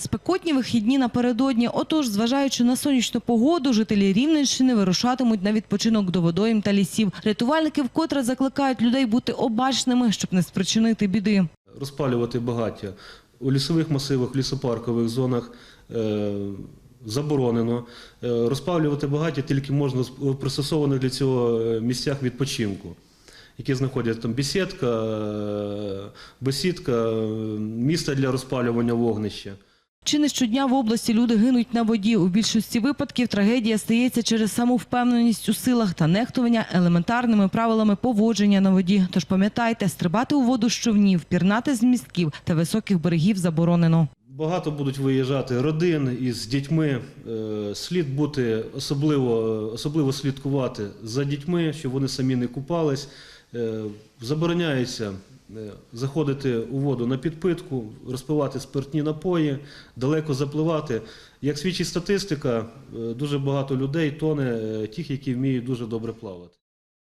Спекотні вихідні напередодні. Отож, зважаючи на сонячну погоду, жителі Рівненщини вирушатимуть на відпочинок до водойм та лісів. Рятувальники вкотре закликають людей бути обачними, щоб не спричинити біди. розпалювати багаття у лісових масивах, лісопаркових зонах е, заборонено. Е, Розпалювати багаття тільки можна в пристосованих для цього е, місцях відпочинку, які знаходяться там бесідка, е, бесідка, е, місце для розпалювання вогнища. Чи не щодня в області люди гинуть на воді. У більшості випадків трагедія стається через самовпевненість у силах та нехтування елементарними правилами поводження на воді. Тож пам'ятайте, стрибати у воду з човнів, пірнати з містків та високих берегів заборонено. Багато будуть виїжджати родин із дітьми. Е, Слід бути особливо, особливо слідкувати за дітьми, щоб вони самі не купались. Е, Забороняється заходити у воду на підпитку, розпивати спиртні напої, далеко запливати. Як свідчить статистика, е, дуже багато людей тоне е, тих, які вміють дуже добре плавати.